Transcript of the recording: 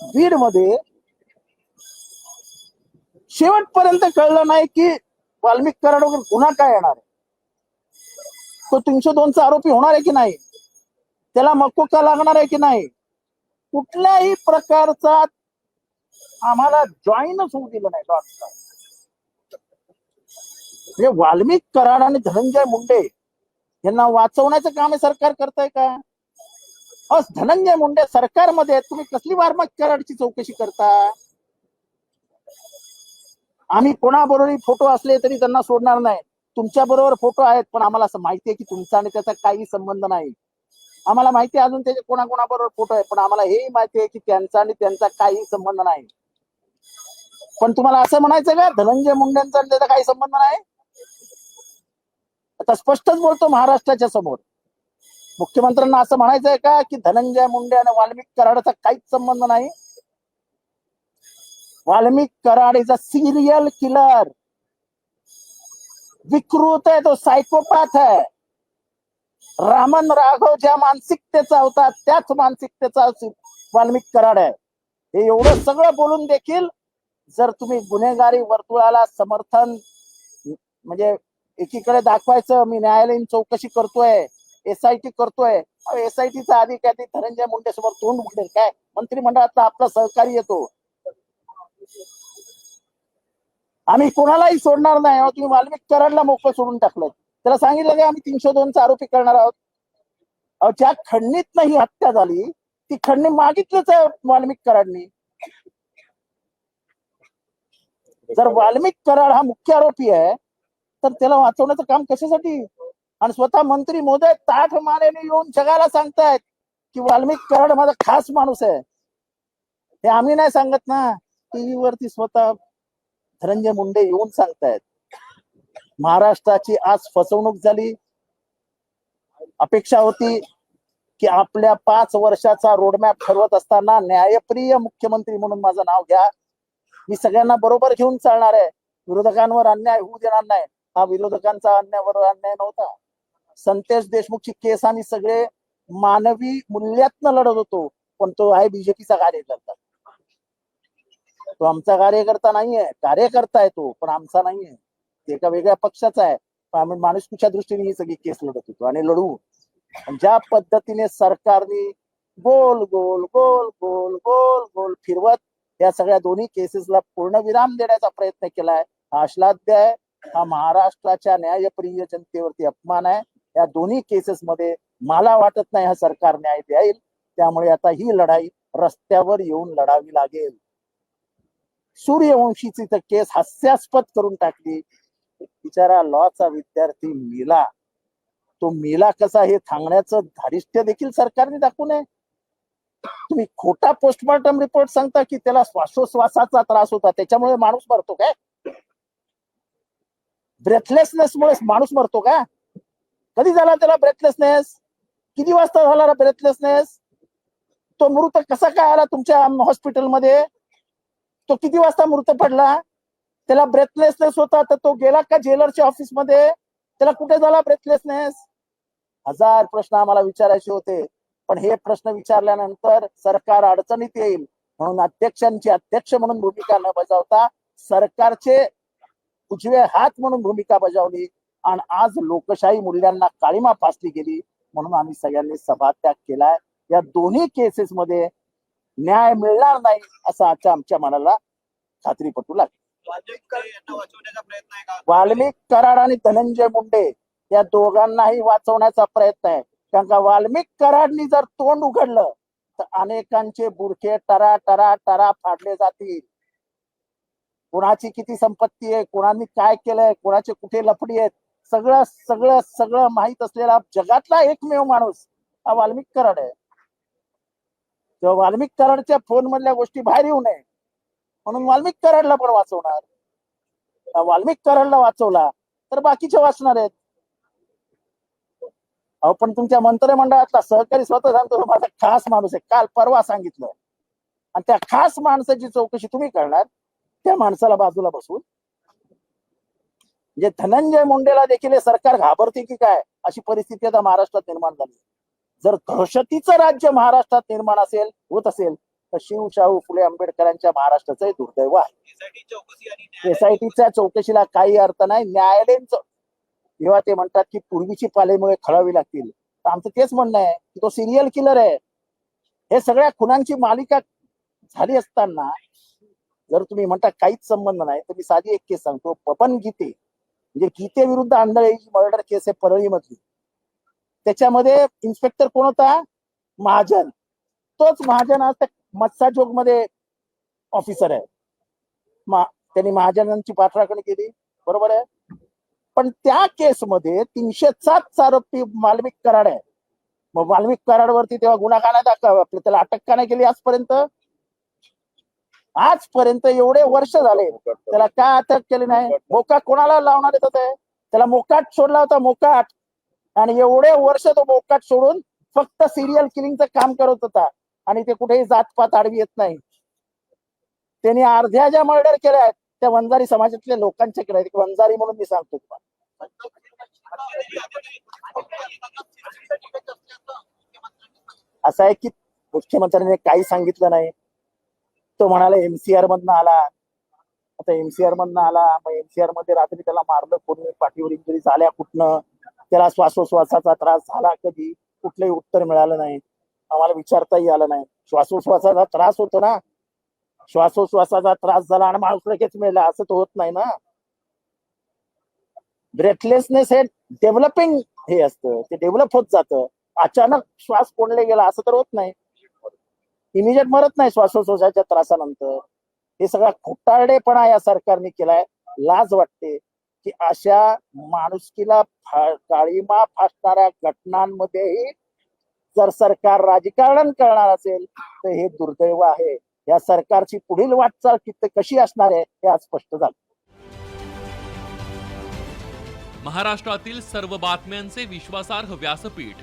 बीडमध्ये शेवटपर्यंत कळलं नाही की वाल्मिक कराडवर गुन्हा काय येणार आहे. तो तीनशे दोनचा आरोपी होणार आहे की नाही? त्याला मकोका लागणार आहे की नाही? कुठल्याही प्रकारचा आम्हाला जॉईनच होऊ दिलं नाही. डॉक्टर म्हणजे वाल्मिक कराड आणि धनंजय मुंडे यांना वाचवण्याचं काम हे सरकार करताय का? धनंजय मुंडे सरकारमध्ये तुम्ही कसली वाल्मिक कराडची चौकशी करता? आम्ही कोणाबरोबर फोटो असले तरी त्यांना सोडणार नाही. तुमच्या बरोबर फोटो आहेत पण आम्हाला असं माहिती आहे की तुमचा आणि त्याचा काही संबंध नाही. आम्हाला माहिती आहे अजून त्याचे कोणाकोणाबरोबर फोटो आहे पण आम्हाला हेही माहिती आहे की त्यांचा आणि त्यांचा काही संबंध नाही. पण तुम्हाला असं म्हणायचं का धनंजय मुंडेंचा आणि त्याचा काही संबंध नाही? आता स्पष्टच बोलतो महाराष्ट्राच्या समोर. मुख्यमंत्र्यांना असं म्हणायचंय का की धनंजय मुंडे आणि वाल्मिक कराडचा काहीच संबंध नाही? Valmik Karad is a serial killer विकृत आहे तो सायकोपॅथ आहे. रामन राघव ज्या मानसिकतेचा होता त्याच मानसिकतेचा वाल्मिक कराड आहे. हे एवढं सगळं बोलून देखील जर तुम्ही गुन्हेगारी वर्तुळाला समर्थन म्हणजे एकीकडे दाखवायचं मी न्यायालयीन चौकशी करतोय एसआयटी करतोय. एसआयटीचा अधिकारी धनंजय मुंडे समोर तोंड उघडेल काय? मंत्रिमंडळातला आपला सहकारी येतो. आम्ही कोणालाही सोडणार नाही. तुम्ही वाल्मिक कराडला मोकळं सोडून टाकलं त्याला सांगितलं की आम्ही तीनशे दोनचा आरोपी करणार आहोत. ज्या खंडणीत ही हत्या झाली ती खंडणी मागितलीच आहे वाल्मिक कराडनी. जर वाल्मिक कराड हा मुख्य आरोपी आहे तर त्याला वाचवण्याचं काम कशासाठी? आणि स्वतः मंत्री मोदय ताठ मानेने येऊन जगाला सांगतायत की वाल्मिक कराड माझा खास माणूस आहे. हे आम्ही नाही सांगत ना. टीव्ही वरती स्वतः धनंजय मुंडे येऊन सांगतायत. महाराष्ट्राची आज फसवणूक झाली. अपेक्षा होती की आपल्या पाच वर्षाचा रोडमॅप ठरवत असताना न्यायप्रिय मुख्यमंत्री म्हणून माझं नाव घ्या. मी सगळ्यांना बरोबर घेऊन चालणार आहे. विरोधकांवर अन्याय होऊ देणार नाही. हा विरोधकांचा अन्यायावर अन्याय नव्हता. संतेश देशमुखची केस आणि सगळे मानवी मूल्यातनं लढत होतो पण तो आहे बीजेपीचा कार्यकर्ता. तो आमचा कार्यकर्ता नाहीये कार्यकर्ता आहे तो पण आमचा नाहीये. ते एका वेगळ्या पक्षाचा आहे. पण आम्ही माणुसकीच्या दृष्टीने ही सगळी केस लढत होतो आणि लढू. ज्या पद्धतीने सरकारने गोल गोल गोल गोल गोल गोल फिरवत या सगळ्या दोन्ही केसेसला पूर्ण विराम देण्याचा प्रयत्न केलाय हा आश्लाद्य आहे. हा महाराष्ट्राच्या न्यायप्रिय जनतेवरती अपमान आहे. या दोन्ही केसेस मध्ये मला वाटत नाही हा सरकार न्याय देईल. त्यामुळे आता ही लढाई रस्त्यावर येऊन लढावी लागेल. सूर्यवंशीची तर केस हास्यास्पद करून टाकली. बिचारा लॉचा विद्यार्थी मिला. तो मिला कसा हे सांगण्याचं धारिष्ट्य देखील सरकारने दाखवू नये. तुम्ही खोटा पोस्टमॉर्टम रिपोर्ट सांगता की त्याला श्वासोश्वासाचा त्रास होता त्याच्यामुळे माणूस मरतो काय? ब्रेथलेसनेसमुळे माणूस मरतो का? कधी झाला त्याला ब्रेथलेसनेस किती वाजता झाला ब्रेथलेसनेस तो मृत कसा काय आला तुमच्या हॉस्पिटलमध्ये तो किती वाजता मृत पडला? त्याला ब्रेथलेसनेस होता तर तो गेला का जेलरच्या ऑफिसमध्ये? त्याला कुठे झाला ब्रेथलेसनेस हजार प्रश्न आम्हाला विचारायचे होते. पण हे प्रश्न विचारल्यानंतर सरकार अडचणीत येईल म्हणून अध्यक्षांची अध्यक्ष म्हणून भूमिका न बजावता सरकारचे उजवे हात म्हणून भूमिका बजावली. आणि आज लोकशाही मूल्यांना काळीमा फासली गेली म्हणून आम्ही सगळ्यांनी सभात्याग केलाय. या दोन्ही केसेस मध्ये न्याय मिळणार नाही असं आजच्या आमच्या मनाला खात्री पटू लागली. वाल्मिक कराड आणि धनंजय मुंडे या दोघांनाही वाचवण्याचा प्रयत्न आहे. कारण का वाल्मिक कराडनी जर तोंड उघडलं तर अनेकांचे बुरखे टरा टरा टरा फाडले जातील. कोणाची किती संपत्ती आहे कुणाने काय केलंय कोणाचे कुठे लफडी आहेत सगळं सगळं सगळं माहीत असलेला जगातला एकमेव माणूस हा वाल्मिक कराड आहे. तेव्हा वाल्मिक कराडच्या फोन मधल्या गोष्टी बाहेर येऊ नये. म्हणून वाल्मिक कराडला पण वाचवणार. वाल्मिक कराडला वाचवला तर बाकीचे वाचणार आहेत. अहो पण तुमच्या मंत्रिमंडळातला सहकारी स्वतः सांगतो माझा खास माणूस आहे. काल परवा सांगितलं. आणि त्या खास माणसाची चौकशी तुम्ही करणार त्या माणसाला बाजूला बसून म्हणजे धनंजय मुंडेला देखील हे सरकार घाबरते की काय? अशी परिस्थिती आता महाराष्ट्रात निर्माण झाली जर दहशतीचं राज्य महाराष्ट्रात निर्माण असेल होत असेल तर शिवशाहू फुले आंबेडकरांच्या महाराष्ट्राचं हे दुर्दैव आहे. एसआयटीच्या चौकशीला काही अर्थ नाही न्यायालयीन जेव्हा ते म्हणतात की पूर्वीची पालेमुळे खळावी लागतील. तर आमचं तेच म्हणणं आहे की तो सिरियल किलर आहे. हे सगळ्या खुनांची मालिका झाली असताना जर तुम्ही म्हणता काहीच संबंध नाही तर मी साधी एक केस सांगतो. पवन गीते. म्हणजे गीते विरुद्ध आंधळे ही मर्डर केस आहे परळीमधली. त्याच्यामध्ये इन्स्पेक्टर कोण होता? महाजन. तोच महाजन आज त्या मत्सा मध्ये ऑफिसर आहे. मा- त्यांनी महाजनांची पाठराखण केली. बरोबर आहे? पण त्या केसमध्ये तीनशे सात आरोपी मालविक कराड आहे मग मालविक कराडवरती तेव्हा गुन्हा का नाही दाखवा? आपलं त्याला अटक का नाही केली आजपर्यंत? आजपर्यंत एवढे वर्ष झाले त्याला का अटक केली नाही. मोकाट कोणाला लावणार येत होते त्याला मोकाट सोडला होता मोकाट. आणि एवढे वर्ष तो मोकाट सोडून फक्त सिरियल किलिंगचं काम करत होता. आणि ते कुठेही जातपात आडवी येत नाही. त्यांनी अर्ध्या ज्या मर्डर केल्या आहेत त्या वंजारी समाजातल्या लोकांच्या केल्या आहेत. वंजारी म्हणून मी सांगतो तुम्हाला. असं आहे की मुख्यमंत्र्यांनी काही सांगितलं नाही. तो म्हणाला एमसीआर मधनं आला. आता एमसीआर मधनं आला. मग एमसीआरमध्ये रात्री त्याला मारलं कोणी पाठीवर इंजुरी झाल्या कुठनं? त्याला श्वासोश्वासाचा त्रास झाला कधी? कुठलंही उत्तर मिळालं नाही. आम्हाला विचारताही आलं नाही. श्वासोश्वासाचा त्रास होतो ना. श्वासोश्वासाचा त्रास झाला आणि माणूस लगेच मिळाला असं तर होत नाही ना. ब्रेथलेसनेस हे डेव्हलपिंग हे असतं. ते डेव्हलप होत जातं. अचानक श्वास कोंडले गेला. असं तर होत नाही. इमिजिएट मरत नाही श्वासोश्वासाच्या त्रासानंतर. हे सगळा खोटारडेपणा या सरकारने केलाय. लाज वाटते की अशा माणुसकीला काळीमा फासणाऱ्या घटनांमध्येही जर सरकार राजकारण करणार असेल तर हे दुर्दैव आहे. या सरकारची पुढील वाटचाल किती कशी असणार आहे हे आज स्पष्ट झालं. महाराष्ट्रातील सर्व बातम्यांचे विश्वासार्ह व्यासपीठ